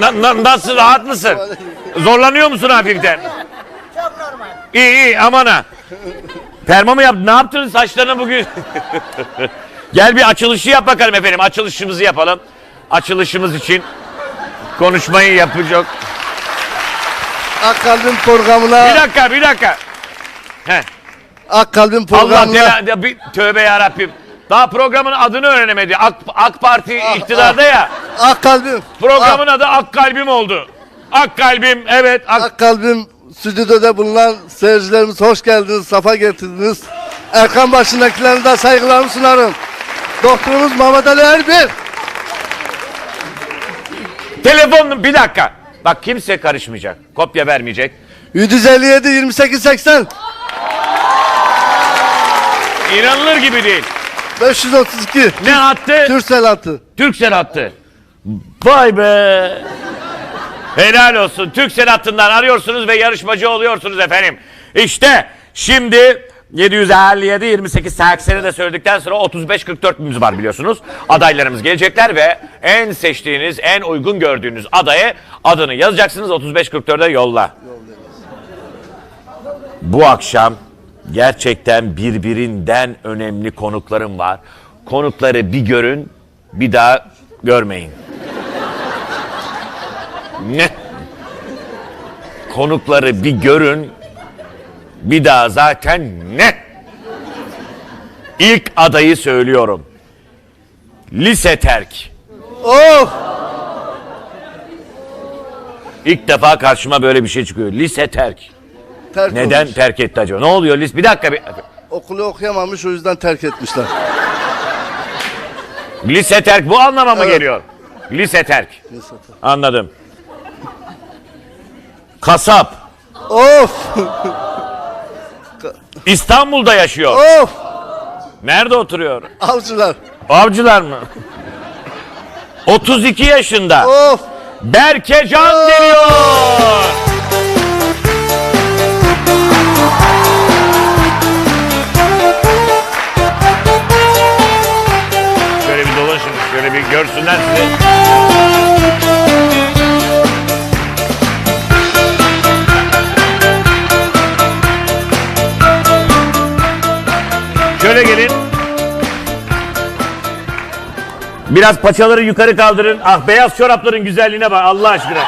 Na- na- nasıl rahat mısın? Zorlanıyor musun hafiften? Çok normal. İyi iyi aman ha. Perma mı yaptın? Ne yaptın saçlarına bugün? Gel bir açılışı yap bakalım efendim. Açılışımızı yapalım. Açılışımız için konuşmayı yapacak. Ak Kalbim programına, Bir dakika bir dakika. Heh. Ak Kalbim Allah programına tela, bir tövbe ya Rabbim. Daha programın adını öğrenemedi. AK, AK Parti Ah, iktidarda ya. Ak Kalbim. Programın adı Ak Kalbim oldu. Ak Kalbim evet. Ak, Ak Kalbim stüdyoda bulunan seyircilerimiz hoş geldiniz, safa getirdiniz. Erkan başındakilerine de saygılarımı sunarım. Doktorumuz Mehmet Ali Erbil. Telefon bir dakika. Bak kimse karışmayacak. Kopya vermeyecek. 757 28 80 İnanılır gibi değil. 532 Ne attı? Türksel hattı. Türksel attı. Vay be. Helal olsun. Türksel hattından arıyorsunuz ve yarışmacı oluyorsunuz efendim. İşte şimdi 757 28 80'i de söyledikten sonra 35 44'ümüz var biliyorsunuz. Adaylarımız gelecekler ve en seçtiğiniz, en uygun gördüğünüz adaya adını yazacaksınız 35 44'e yolla. Bu akşam gerçekten birbirinden önemli konuklarım var. Konukları bir görün, bir daha görmeyin. Ne? Konukları bir görün, bir daha zaten ne? İlk adayı söylüyorum. Lise terk. Of! İlk defa karşıma böyle bir şey çıkıyor. Lise terk. Terk Neden olmuş. terk etti acaba? Ne oluyor lise? Bir dakika. Bir... Okulu okuyamamış o yüzden terk etmişler. Lise terk bu anlama mı Evet. geliyor? Lise terk. Neyse, terk. Anladım. Kasap. Of! İstanbul'da yaşıyor. Of! Nerede oturuyor? Avcılar. Avcılar mı? 32 yaşında. Of! Berkecan geliyor. Görsünler sizi. Şöyle gelin. Biraz paçaları yukarı kaldırın. Ah beyaz çorapların güzelliğine bak Allah aşkına.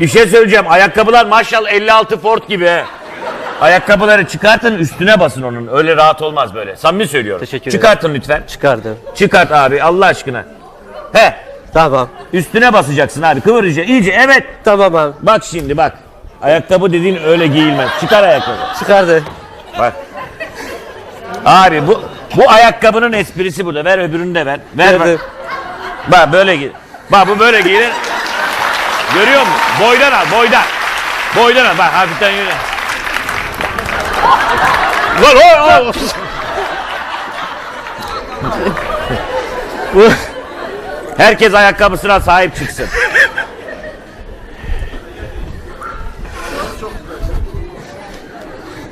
Bir şey söyleyeceğim. Ayakkabılar maşallah 56 Ford gibi. he. Ayakkabıları çıkartın üstüne basın onun. Öyle rahat olmaz böyle. Samimi söylüyorum. Teşekkür ederim. Çıkartın lütfen. Çıkardım. Çıkart abi Allah aşkına. He. Tamam. Üstüne basacaksın abi. Kıvıracaksın. iyice evet. Tamam abi. Bak şimdi bak. Ayakkabı dediğin öyle giyilmez. Çıkar ayakkabı. Çıkardı. Bak. Abi bu bu ayakkabının esprisi burada. Ver öbürünü de ver. Ver bak. Verdim. Bak böyle giy. Bak bu böyle giyilir. Görüyor musun? Boydan al, boydan. Boydan al. Bak hafiften yürü. Lan o o. Bu Herkes ayakkabısına sahip çıksın.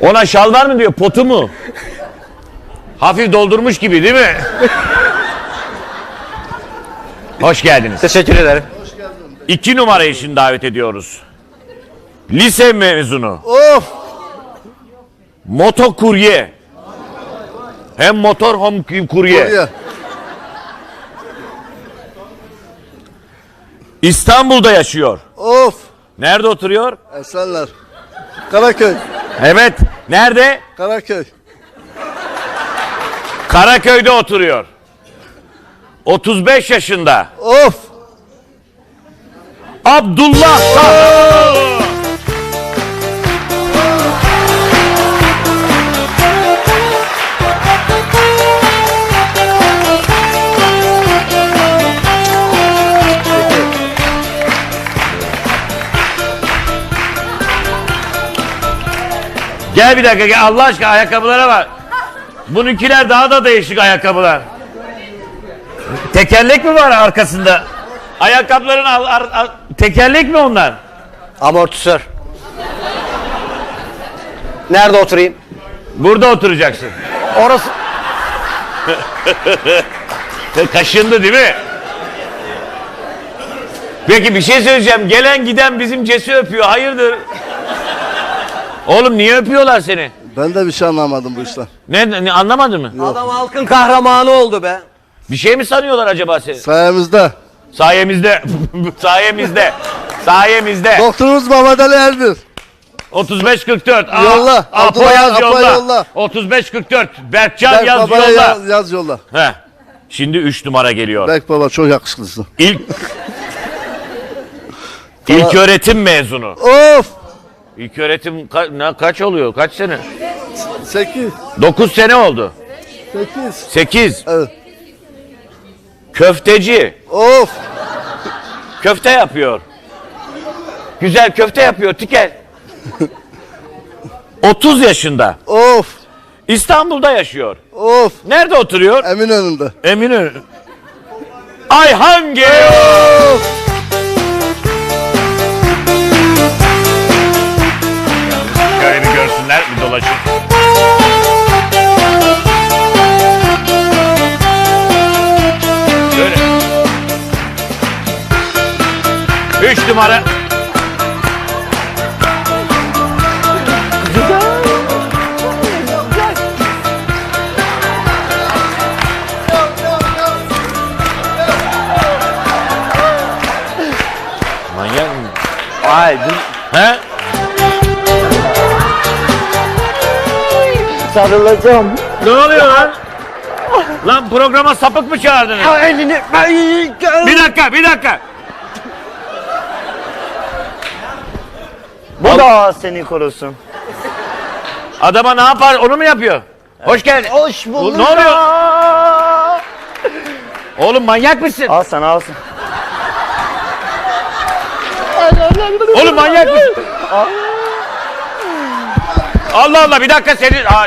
Ona şal var mı diyor, potu mu? Hafif doldurmuş gibi değil mi? Hoş geldiniz. Teşekkür ederim. İki numara için davet ediyoruz. Lise mezunu. Of! Motokurye. Hem motor hem kurye. Buraya. İstanbul'da yaşıyor. Of! Nerede oturuyor? Esenler. Karaköy. Evet. Nerede? Karaköy. Karaköy'de oturuyor. 35 yaşında. Of! Abdullah Kahraman. Gel bir dakika gel Allah aşkına ayakkabılara bak. Bununkiler daha da değişik ayakkabılar. Tekerlek mi var arkasında? Ayakkabıların ar- ar- ar- tekerlek mi onlar? Amortisör. Nerede oturayım? Burada oturacaksın. Orası. Kaşındı değil mi? Peki bir şey söyleyeceğim. Gelen giden bizim Ces'i öpüyor. Hayırdır? Oğlum niye öpüyorlar seni? Ben de bir şey anlamadım bu işten. Ne, ne anlamadın mı? Adam halkın kahramanı oldu be. Bir şey mi sanıyorlar acaba seni? Sayemizde. Sayemizde. Sayemizde. Sayemizde. Doktorumuz Mehmet Ali Erbil. 35 44. Aa, Yolla. Apo Abdullah, yaz Apo yolla. yolla. 35 44. Berkcan Berk yaz babaya yolla. yaz, yaz yolla. He. Şimdi 3 numara geliyor. Berk baba çok yakışıklısın. İlk İlk öğretim mezunu. Of! İlk öğretim ka- ne, kaç oluyor? Kaç sene? 8. 9 sene oldu. 8. 8. Evet. Köfteci. Of! Köfte yapıyor. Güzel köfte yapıyor Tikel. 30 yaşında. Of! İstanbul'da yaşıyor. Of! Nerede oturuyor? Eminönü'nde. Eminönü. Ayhan geliyor. Dolaşın. Şöyle. Üç numara. Manyak mı? Ay dur. He? Sarılacağım. Ne oluyor lan? Lan programa sapık mı çağırdınız? Elini Bir dakika, bir dakika. Bu da seni korusun. Adama ne yapar? Onu mu yapıyor? Hoş geldin. Hoş Bu- bulduk. Ne oluyor? Oğlum manyak mısın? Al sana al sana. Oğlum manyak mısın? Allah Allah bir dakika senin... Aa,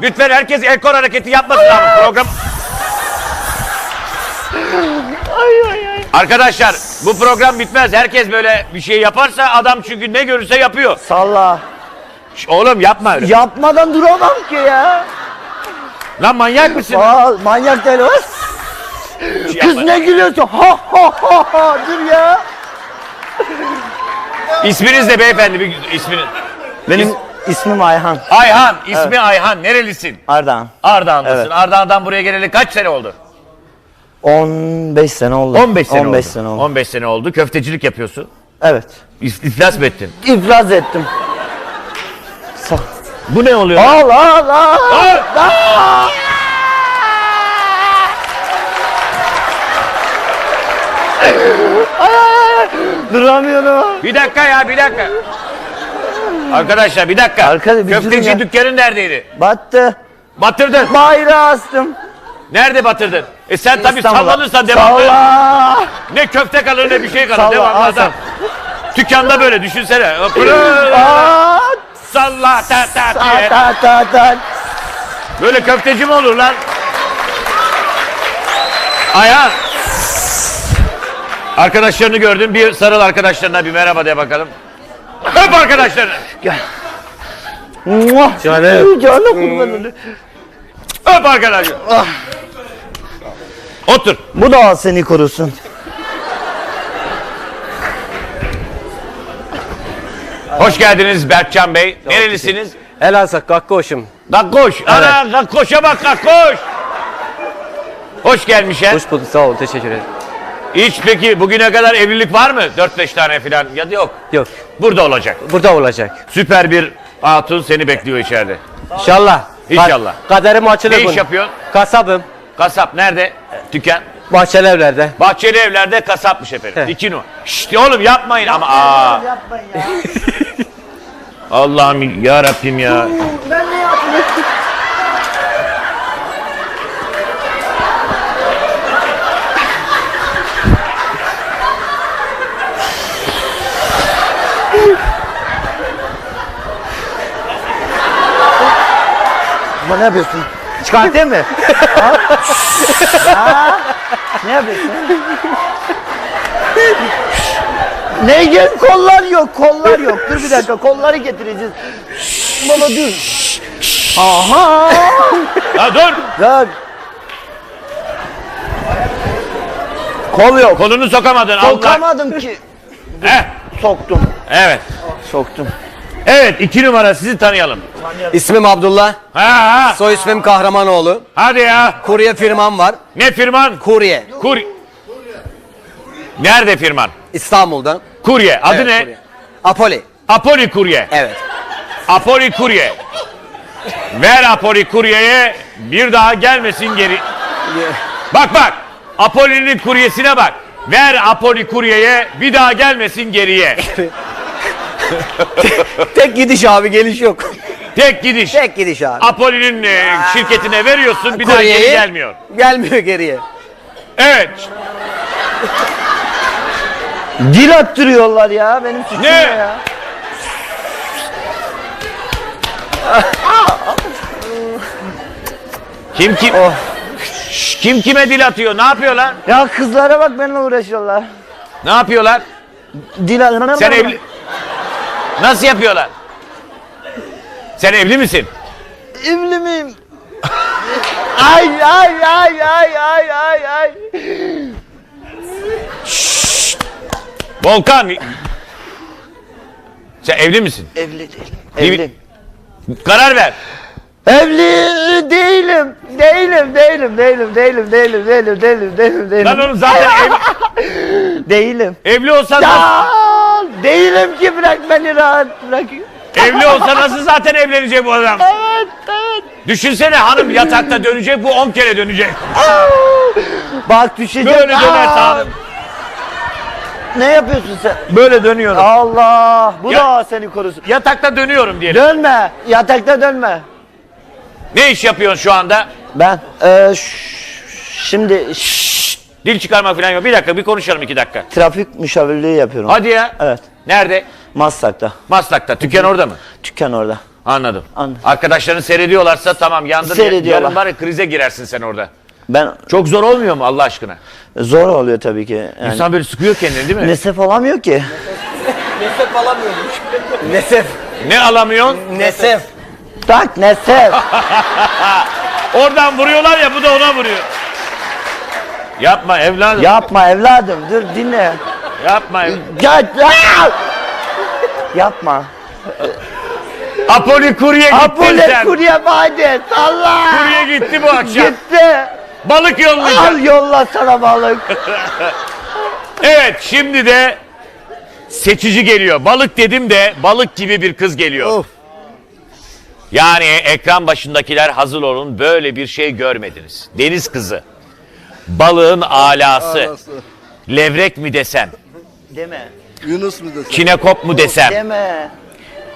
lütfen herkes el kol hareketi yapmasın abi program... Arkadaşlar bu program bitmez. Herkes böyle bir şey yaparsa adam çünkü ne görürse yapıyor. Salla. Şş, oğlum yapma öyle. Yapmadan duramam ki ya. Lan manyak mısın? Aa, manyak deli var. Şey Kız yapma. ne gülüyorsun? Ha ha ha ha. Dur ya. İsminiz ne beyefendi? Bir isminiz. Benim ismim Ayhan. Ayhan. ismi Ayhan. Nerelisin? Ardahan. Ardahanlısın. Evet. Ardahan'dan buraya geleli kaç sene oldu? 15 sene oldu. 15 sene 15 oldu. sene oldu. 15 sene oldu. Köftecilik yapıyorsun. Evet. İf- İflas mı ettin? İflas ettim. Sa Bu ne oluyor? al al al. Aa! Duramıyorum. Bir dakika ya bir dakika. Arkadaşlar bir dakika. Arkadaş, bir Köfteci ya. dükkanın neredeydi? Battı. Batırdın. Bayrağı astım. Nerede batırdın? E sen tabii sallanırsan devamlı. Salla. Ne köfte kalır ne bir şey kalır. Salla, devamlı adam. Dükkanda böyle düşünsene. Salla ta ta ta ta ta. Böyle köfteci mi olur lan? Ayhan. Arkadaşlarını gördün. Bir sarıl arkadaşlarına bir merhaba de bakalım. Öp arkadaşlarını. Muah. Canım. Canım kurban olayım. Öp arkadaşlar. Otur. Bu da seni korusun. Hoş geldiniz Berkcan Bey. Nerelisiniz? Elazığ kakkoşum. Gakkoş. Ana Gakkoş'a bak Gakkoş. Hoş gelmiş he. Hoş bulduk sağ ol teşekkür ederim. Hiç peki bugüne kadar evlilik var mı? 4-5 tane falan ya da yok. Yok Burada olacak. burada olacak. Süper bir hatun seni bekliyor içeride. İnşallah. İnşallah. Ka- kaderim açılır Ne iş bunun. yapıyorsun? Kasabım. Kasap nerede? Dükkan. Bahçeli evlerde. Bahçeli evlerde kasapmış efendim. He. İki nu. Şşt oğlum yapmayın ama. Aa. Yapmayın ya. Allah'ım ya Rabbim ya. ben ne yapayım? Ama ne yapıyorsun? Çıkartayım mı? Ne yapıyorsun? ne gel kollar yok kollar yok. Dur bir dakika kolları getireceğiz. Baba dur. Aha. Ya dur. Dur. Kol yok. Kolunu sokamadın. Allah. Sokamadım ki. Heh, Soktum. Evet. Soktum. Evet iki numara sizi tanıyalım. İsmim Abdullah. Ha ha. Soy ismim Kahramanoğlu. Hadi ya. Kurye firmam var. Ne firman? Kurye. Kur. Nerede firman? İstanbul'da. Kurye. Adı Evet, ne? kurye. Apoli. Apoli Kurye. Evet. Apoli Kurye. Ver Apoli Kurye'ye bir daha gelmesin geri. Bak bak. Apoli'nin kuryesine bak. Ver Apoli Kurye'ye bir daha gelmesin geriye. Tek gidiş abi geliş yok. Tek gidiş. Tek gidiş abi. Apoli'nin e, şirketine veriyorsun bir daha Kuryeyi geri gelmiyor. Gelmiyor geriye. Evet. Dil attırıyorlar ya benim suçum Ne? ne ya? Kim kim? Oh. Şş, Kim kime dil atıyor? Ne yapıyorlar? Ya kızlara bak benimle uğraşıyorlar. Ne yapıyorlar? Dil Sen evli... Nasıl yapıyorlar? Sen evli misin? Evli miyim? ay ay ay ay ay ay ay. Volkan. Sen evli misin? Evli değilim. Değil mi? Evli. Karar ver. Evli değilim. Değilim, değilim, değilim, değilim, değilim, değilim, değilim, değilim, değilim. Lan oğlum zaten ev, Değilim. evli olsa nasıl, Ya değilim ki bırak beni rahat bırak. evli olsa nasıl zaten evlenecek bu adam? Evet, evet. Düşünsene hanım yatakta dönecek bu 10 kere dönecek. Bak düşecek. Böyle döner Aa! hanım. Ne yapıyorsun sen? Böyle dönüyorum. Allah, bu Ya- da seni korusun. Yatakta dönüyorum diyelim. Dönme, yatakta dönme. Ne iş yapıyorsun şu anda? Ben, e, şimdi Dil çıkarma falan yok. Bir dakika bir konuşalım iki dakika. trafik müşavirliği yapıyorum. Hadi ya. Evet, Nerede? Maslak'ta. Maslak'ta. Dükkan orada mı? Dükkan orada. Anladım. Anladım. Arkadaşların seyrediyorlarsa tamam yandın. Seyrediyorlar. Yarın var ya krize girersin sen orada. Ben Çok zor olmuyor mu Allah aşkına? zor oluyor tabii ki. Yani, İnsan böyle sıkıyor kendini değil mi? nesef olamıyor ki. Nesef alamıyormuş. Nesef. Ne alamıyorsun? Nesef. Tak nesef. Oradan vuruyorlar ya bu da ona vuruyor. Yapma evladım. Yapma evladım, dur dinle. Yapma. ev- Ya, ya! Yapma. Apoli kurye gittin sen. kurye vade salla. Kurye gitti bu akşam. Gitti. Balık yollayacak. Al yolla sana balık. Evet şimdi de seçici geliyor. Balık dedim de balık gibi bir kız geliyor. Of. Yani ekran başındakiler hazır olun böyle bir şey görmediniz. Deniz kızı. Balığın alası. Alası. Levrek mi desem? Deme. Yunus mu desem? Kinekop mu desem? Deme.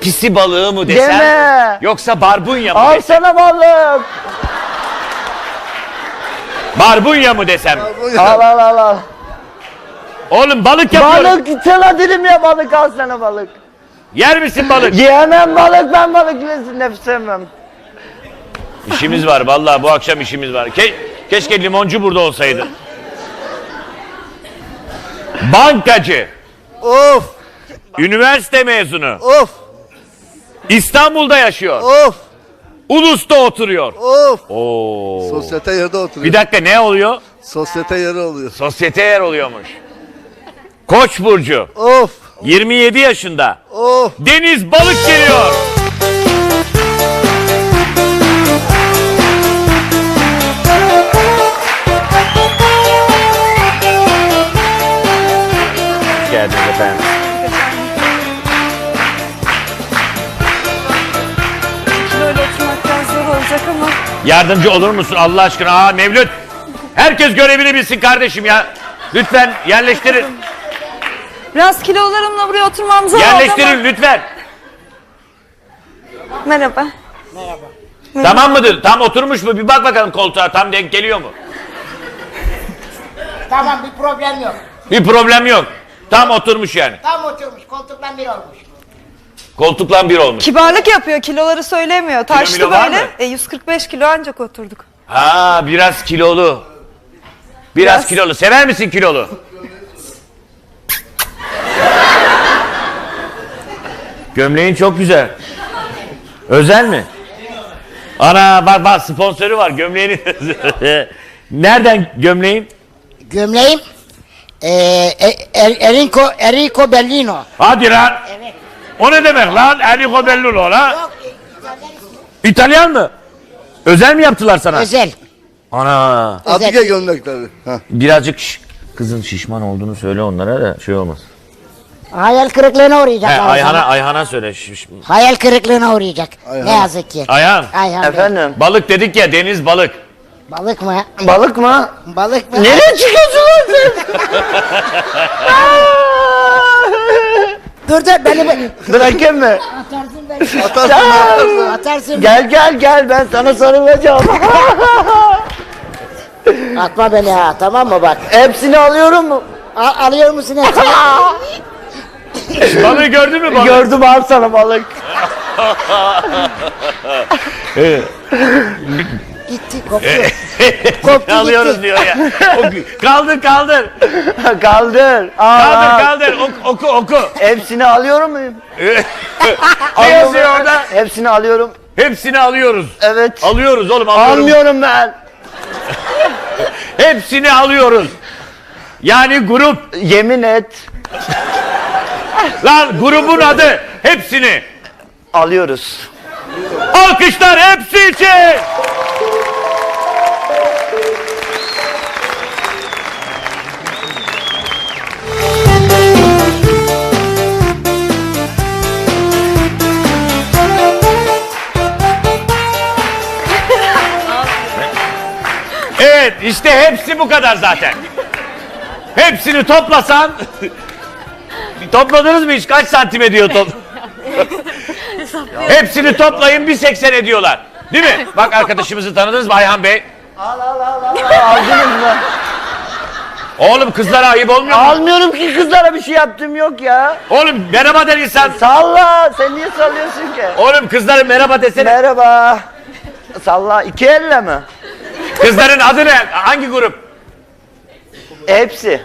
Pisi balığı mı desem? Deme. Yoksa barbunya mı Al desem? sana balık. Barbunya mı desem? Al al al al. Oğlum balık yapıyorum. Balık sana dedim ya balık al sana balık. Yer misin balık? Yiyemem balık ben balık yesin nefes sevmem. İşimiz var vallahi bu akşam işimiz var. Ke- keşke limoncu burada olsaydı. Bankacı, Of. üniversite mezunu, Of. İstanbul'da yaşıyor, Of. Ulus'ta oturuyor. Of. Oo. Sosyete yerde oturuyor. Bir dakika ne oluyor? Sosyete yeri oluyor. Sosyete yer oluyormuş. Koç burcu, Of. 27 yaşında. Of. Deniz balık geliyor. Hoş geldiniz efendim. Böyle oturmak biraz zor olacak ama. Yardımcı olur musun Allah aşkına? Aa Mevlüt. Herkes görevini bilsin kardeşim ya. Lütfen yerleştirin. Biraz kilolarımla buraya oturmam zor oldu Yerleştirin lütfen. ama. Merhaba. Tamam mıdır? Tam oturmuş mu? Bir bak bakalım koltuğa. Tam denk geliyor mu? Tamam bir problem yok. Bir problem yok. Tam oturmuş yani. Tam oturmuş koltuktan bir olmuş. Koltuklan bir olmuş. Kibarlık yapıyor, kiloları söylemiyor. Taşlı milo var böyle. E, 145 kilo ancak oturduk. Ha biraz kilolu. Biraz, Biraz. kilolu. Sever misin kilolu? Gömleğin çok güzel. Özel mi? Ana bak bak sponsoru var gömleğinin. Nereden gömleğin? Gömleğim Ee, er, Enrico, Enrico Bellino. Hadi lan. Evet. O ne demek lan? Enrico Bellulo la. Yok, İtalyan mı? Özel mi yaptılar sana? Özel. Ana. Atike gömlekleri. Ha. Birazcık şş, kızın şişman olduğunu söyle onlara da şey olmaz. Hayal kırıklığına He, uğrayacaklar. o Ayhan'a. Ayhan'a söyle. Hayal kırıklığına uğrayacak. Ayhan. Ne yazık ki. Ayhan. Ayhan Bey. Efendim. Balık dedik ya deniz balık. Balık mı? Balık mı? Balık mı? Nereye çıkıyorsun lan sen? Dur dur beni bu- Bırakayım mı? atarsın beni. Atarsın atarsın. Atarsın. Gel gel gel ben sana sarılacağım. Atma beni ha tamam mı bak. Hepsini alıyorum mu? Al, alıyor musun hepsini? Balığı gördün mü balık? Gördüm al sana balık. Gitti koptu. Koptu Alıyoruz gitti. diyor ya. Oku- kaldır kaldır. Kaldır. Al, Kaldır al. kaldır. Oku oku. oku. Hepsini alıyorum muyum? ne yazıyor orada? Hepsini alıyorum. Hepsini alıyoruz. Evet. Alıyoruz oğlum alıyoruz. Almıyorum ben. Hepsini alıyoruz. Yani grup. Yemin et. Lan grubun adı. Hepsini. Alıyoruz. Alkışlar hepsi için. Evet işte hepsi bu kadar zaten. Hepsini toplasan Topladınız mı hiç? Kaç santim ediyor top? Hepsini toplayın 1.80 ediyorlar. Değil mi? Bak arkadaşımızı tanıdınız mı Ayhan Bey? Aldınız mı? Oğlum kızlara ayıp olmuyor mu? Almıyorum ki kızlara bir şey yaptım yok ya. Oğlum merhaba der insan. Salla. Sen niye sallıyorsun ki? Oğlum kızlara merhaba desene. Merhaba. Salla. iki elle mi? Kızların adı ne? Hangi grup? Hepsi.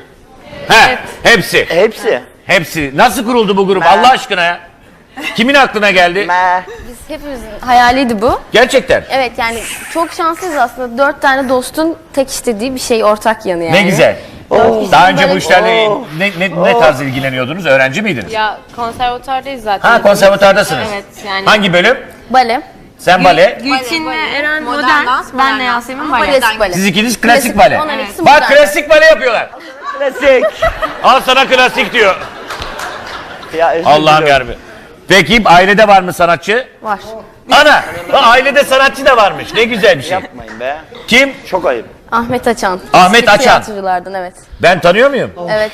He, hepsi. Hepsi. Hepsi. Nasıl kuruldu bu grup Allah aşkına ya? Kimin aklına geldi? Me. Biz hepimizin hayaliydi bu. Gerçekten. Evet yani çok şanslıyız aslında. Dört tane dostun tek istediği bir şey ortak yanı yani. Ne güzel. Dört Daha önce bu böyle- işlerle ne, ne, ne tarz ilgileniyordunuz? Öğrenci miydiniz? Ya konservatuvardayız zaten. Ha konservatardasınız. Evet yani. Hangi bölüm? Bale. Sen bale. Gülçin'le Eren modern modern, dans, benle Yasemin Klasik bale. bale. Siz ikiniz klasik bale. Onlar ikisi Bak modern. klasik bale yapıyorlar. Klasik. Al sana klasik diyor. Ya özür Allah'ım diliyorum. yarabbim. Peki ailede var mı sanatçı? Var. Ana! Ailede sanatçı da varmış. Ne güzel bir şey. Yapmayın be. Kim? Çok ayıp. Ahmet Açan. Ahmet Eski Açan. Tiyatroculardan evet. Ben tanıyor muyum? Evet.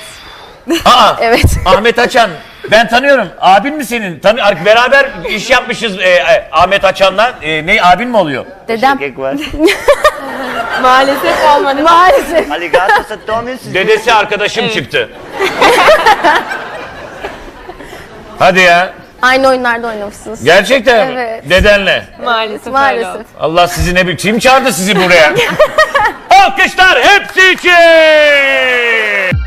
Aa! Evet. Ahmet Açan. Ben tanıyorum. Abin mi senin? Tanı ar- beraber iş yapmışız e, e, Ahmet Açan'la. E, ne abin mi oluyor? Dedem. Kek var. Maalesef olmadı. Maalesef. Ali Galatasaray doğmuyor siz. Dedesi arkadaşım çıktı. Hadi ya. Aynı oyunlarda oynamışsınız. Gerçekten mi? Evet. Dedenle. Maalesef oldu. Maalesef. Allah sizi ne bil... Kim çağırdı sizi buraya? Alkışlar hepsi için.